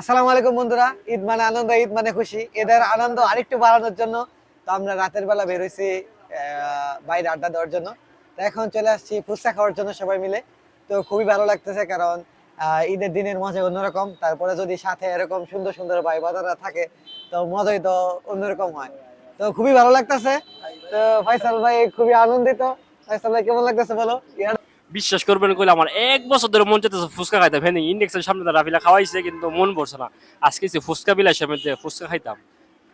আসসালামু আলাইকুম বন্ধুরা, ঈদ মানে আনন্দ, ঈদ মানে খুশি। এদের আনন্দ আরেকটু বাড়ানোর জন্য তো আমরা রাতের বেলা বেরোইছি বাইরে আড্ডা দেওয়ার জন্য। তো এখন চলে আসছি ফুচকা খাওয়ার জন্য সবাই মিলে। তো খুবই ভালো লাগতেছে কারণ ঈদের দিনের মজা অন্যরকম। তারপরে যদি সাথে এরকম সুন্দর সুন্দর ভাই বাদারা থাকে, তো মজাই তো অন্যরকম হয়। তো খুবই ভালো লাগতেছে। তো ফয়সাল ভাই খুবই আনন্দিত। ফয়সাল ভাই, কেমন লাগতেছে বলো? বিশ্বাস করবেন কইলে আমার এক বছর ধরে মন চাইতেছে ফুচকা খাইতাম হ্যাঁ ইন্ডেক্সের সামনে তো রাফিলা খাওয়াইছে কিন্তু মন পড়ছে না। আজকে সে ফুচকা বিলাসের মধ্যে ফুচকা খাইতাম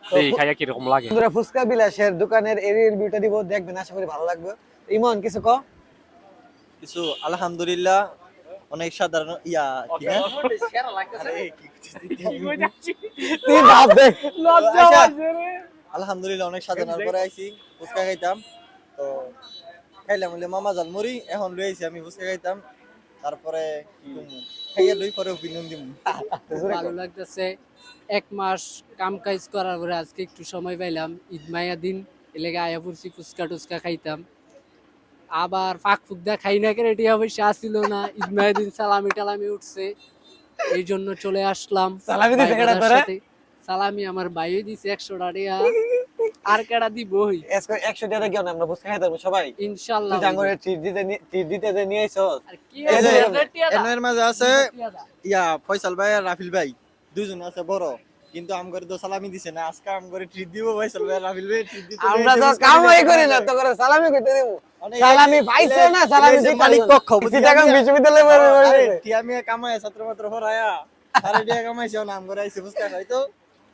এই খাইয়া কীরকম লাগে? বন্ধুরা ফুচকা বিলাসের দোকানের এরিয়ার ভিউটা দিব দেখবেন আশা করি ভালো লাগবে। ইমন কিছু কো কিছু আলহামদুলিল্লাহ অনেক সাধারণ ইয়া কি না? তুই ভাব দেখ আচ্ছা, আলহামদুলিল্লাহ অনেক সাধারণ পরে আইছি ফুচকা খাইতাম। তো খাইলাম হইলে মামা এখন লই আইছি আমি খাইতাম। তারপরে খাইয়া লই পরে অপিনিয়ন দিম। ভালো লাগতেছে এক মাস কাম কাজ করার পরে আজকে একটু সময় পাইলাম ঈদ মায়া দিন এলাকা আয়া পড়ছি ফুচকা টুচকা খাইতাম। আবার ফাঁক ফুক দা খাই না কেন এটি অবশ্যই আসছিল না ঈদ মায়া দিন সালামি টালামি উঠছে। এই জন্য চলে আসলাম সালামি আমার ভাইও দিছে একশো টাকা আর কেডা দিবই? আজকে 100 টাকা কেন আমরা খাইতাম সবাই। ইনশাল্লাহ। তুই জাঙ্গরে ট্রিট দিতে নি- দিতে যে নিয়ে আইছস? আর কি দা, মাঝে আছে ইয়া ফয়সাল ভাই আর রাফিল ভাই। দুজন আছে বড়। কিন্তু আম করে তো সালামি দিছে না। আজকে আম করে ট্রিট দিব ফয়সাল ভাই রাফিল ভাই ট্রিট দিতে আমরা তো কামই করি না তো করে সালামি কইতে দেবো। সালামি পাইছে না? সালামি দিতে মালিক পক্ষ বিশ্ববিদ্যালয়ে আরে কামায় ছাত্র মাত্র হরায়া আরে টিয়া কামাইছে নাম করে আইছে ফুচকা খাইতো।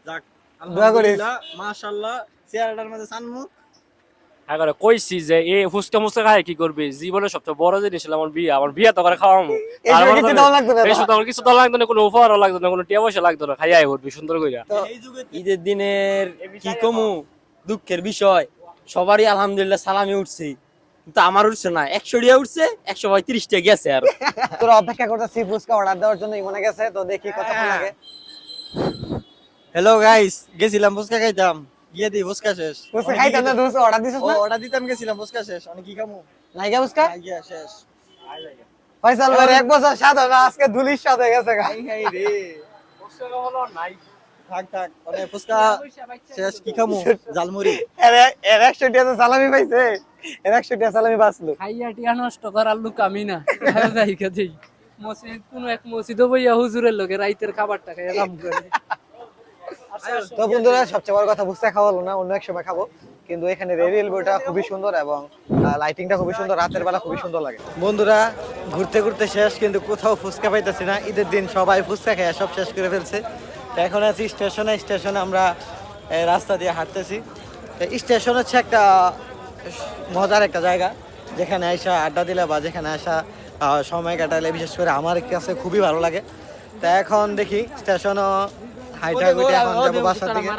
যাক। আলহামদুলিল্লাহ মাশাআল্লাহ চেয়ারটার মধ্যে সানমুখ হ্যাঁ করে কইছি যে মুচকা খাই কি করবি? জীবনের সবচেয়ে বড় জিনিস হলো আমার বিয়ে। আমার বিয়ে তো করে খাওয়ামো। কিছু দেওয়া লাগতো না। এই শুধু আমার কিছু তো লাগতো না কোনো উপহারও লাগতো না কোনো টিয়া পয়সা লাগতো না খাইয়াই করবি সুন্দর কইরা। ঈদের দিনের কি কমু? দুঃখের বিষয়। সবারই আলহামদুলিল্লাহ সালামি উঠছে। কিন্তু আমার উঠছে না। একশো টিয়া উঠছে একশো পঁয়ত্রিশটা গেছে আর। তোরা অপেক্ষা করতেছি ফুচকা অর্ডার দেওয়ার জন্য ইমনে গেছে তো দেখি কতক্ষণ লাগে। হ্যালো গাইস গেছিলাম ফুচকা খাইতাম। গিয়ে দি ফুচকা শেষ। খাইতাম না অর্ডার দিছিস না? ওটা দিতাম গেছিলাম শেষ। অনেক কি খামু। খাই শেষ। ফয়সাল ভাই এক বছর স্বাদ হবে আজকে ধুলির হয়ে গেছে গা। খাই খাই রে। থাক থাক অনেক ফুচকা শেষ কি খামু? জালমুড়ি এর টাকা সালামি পাইছে। এর একশো টাকা সালামি বাঁচলো। খাইয়া টিয়া নষ্ট করার লোক আমি না। জায়গা দেই। মসজিদ কোন এক মসজিদে বইয়া হুজুরের লোকে রাইতের খাবারটা খাইয়া দাম করে। তো বন্ধুরা সবচেয়ে বড় কথা বুঝতে খাওয়ালো না অন্য এক সময় খাব। কিন্তু এখানে রেল বইটা খুবই সুন্দর এবং লাইটিংটা খুবই সুন্দর রাতের বেলা খুবই সুন্দর লাগে। বন্ধুরা ঘুরতে ঘুরতে শেষ কিন্তু কোথাও ফুচকা পাইতেছি না। ঈদের দিন সবাই ফুচকা খেয়ে সব শেষ করে ফেলছে। তো এখন আছি স্টেশনে স্টেশনে আমরা রাস্তা দিয়ে হাঁটতেছি। তো স্টেশন হচ্ছে একটা মজার একটা জায়গা। যেখানে আইসা আড্ডা দিলে বা যেখানে আসা সময় কাটালে বিশেষ করে আমার কাছে খুবই ভালো লাগে। তা এখন দেখি স্টেশনও হাইটা গুটে এখন যাব বাসার দিকে।